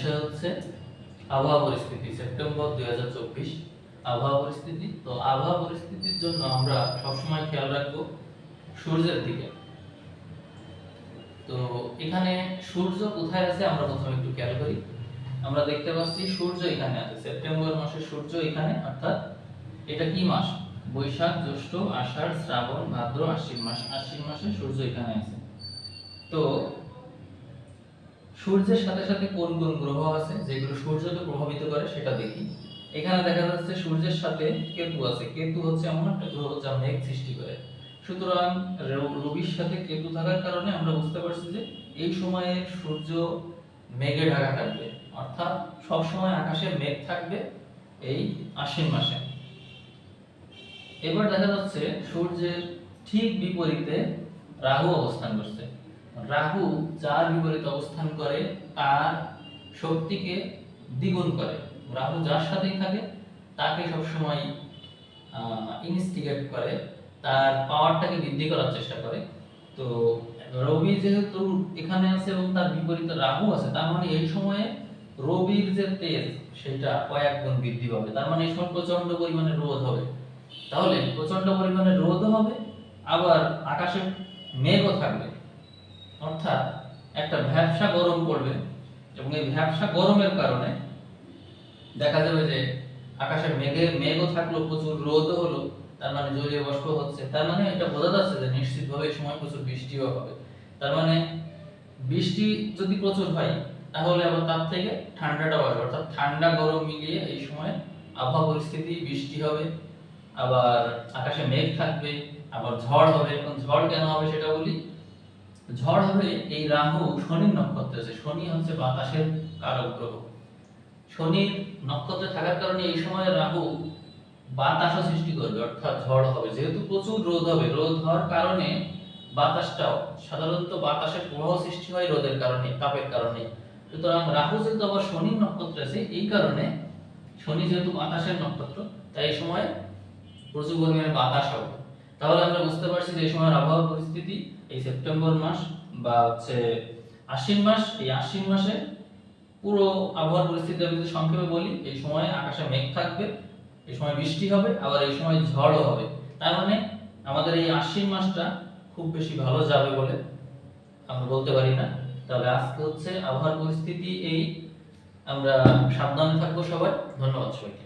বিষয় হচ্ছে আবহাওয়া পরিস্থিতি, সেপ্টেম্বর দুই আবহাওয়া পরিস্থিতি, তো আবহাওয়া পরিস্থিতির জন্য আমরা সবসময় খেয়াল রাখব সূর্যের দিকে। তো এখানে সূর্য কোথায় আছে আমরা প্রথমে একটু খেয়াল করি। আমরা দেখতে পাচ্ছি সূর্য এখানে আছে, সেপ্টেম্বর মাসে সূর্য এখানে, অর্থাৎ এটা কি মাস? বৈশাখ, জ্যৈষ্ঠ, আষাঢ়, শ্রাবণ, ভাদ্র, আশ্বিন মাস। আশ্বিন মাসে সূর্য এখানে আছে। তো সূর্যের সাথে সাথে কোন কোন গ্রহ আছে যেগুলো সূর্যকে প্রভাবিত করে সেটা দেখি। এখানে দেখা যাচ্ছে সূর্যের সাথে কেতু আছে। কেতু হচ্ছে এমন একটা গ্রহ যা মেঘ সৃষ্টি করে। সুতরাং রবির সাথে কেতু থাকার কারণে আমরা বুঝতে পারছি যে এই সময়ে সূর্য মেঘে ঢাকা থাকবে। অর্থাৎ সব সময় আকাশে মেঘ থাকবে এই আশ্বিন মাসে। এবার দেখা যাচ্ছে সূর্যের ঠিক বিপরীতে রাহু অবস্থান করছে। রাহু যার বিপরীতে অবস্থান করে, তার শক্তিকে দ্বিগুণ করে। রাহু যার সাথেই থাকে, তাকে সবসময় ইনস্টিগেট করে, তার পাওয়ারটাকে বৃদ্ধি করার চেষ্টা করে। তো রবি যেহেতু এখানে আছে এবং তার বিপরীতে রাহু আছে, তার মানে এই সময়ে রবির যে তেজ, সেটা কয়েক গুণ বৃদ্ধি পাবে। তার মানে এই সময় প্রচণ্ড পরিমাণে রোদ হবে। তাহলে প্রচণ্ড পরিমাণে রোদও হবে, আবার আকাশে মেঘও থাকবে। অর্থাৎ একটা ভ্যাবসা গরম পড়বে এবং এই ভ্যাবসা গরমের কারণে দেখা যাবে যে আকাশে মেঘে, মেঘও থাকল, প্রচুর রোদও হলো, তার মানে জলীয় বাষ্প হচ্ছে। তার মানে এটা বোঝা যাচ্ছে যে নিশ্চিতভাবে এই সময় প্রচুর বৃষ্টিও হবে। তার মানে বৃষ্টি যদি প্রচুর হয়, তাহলে আবার তার থেকে ঠান্ডাটাও আসবে। অর্থাৎ ঠান্ডা, গরম মিলিয়ে এই সময় আবহাওয়া পরিস্থিতি, বৃষ্টি হবে, আবার আকাশে মেঘ থাকবে, আবার ঝড় হবে। এখন ঝড় কেন হবে সেটা বলি? ঝড় হবে এই রাহু শনির নক্ষত্রে আছে। শনি হচ্ছে বাতাসের কারক গ্রহ। শনির নক্ষত্রে থাকার কারণে এই সময় রাহু বাতাসও সৃষ্টি করবে, অর্থাৎ ঝড় হবে। যেহেতু প্রচুর রোদ হবে, রোদ হওয়ার কারণে বাতাসটাও, সাধারণত বাতাসের প্রবাহ সৃষ্টি হয় রোদের কারণে, তাপের কারণে। সুতরাং রাহু যেহেতু আবার শনির নক্ষত্রে আছে, এই কারণে শনি যেহেতু বাতাসের নক্ষত্র, তাই এই সময় প্রচুর পরিমাণে বাতাস হবে। তাহলে আমরা বুঝতে পারছি যে এই সময়ের আবহাওয়া পরিস্থিতি এই সেপ্টেম্বর মাস বা হচ্ছে আশ্বিন মাস, এই আশ্বিন মাসে পুরো আবহাওয়ার পরিস্থিতি আমি যদি সংক্ষেপে বলি, এই সময় আকাশে মেঘ থাকবে, এই সময় বৃষ্টি হবে, আবার এই সময় ঝড়ও হবে। তার মানে আমাদের এই আশ্বিন মাসটা খুব বেশি ভালো যাবে বলে আমরা বলতে পারি না। তাহলে আজকে হচ্ছে আবহাওয়ার পরিস্থিতি এই। আমরা সাবধানে থাকব সবাই। ধন্যবাদ সবাইকে।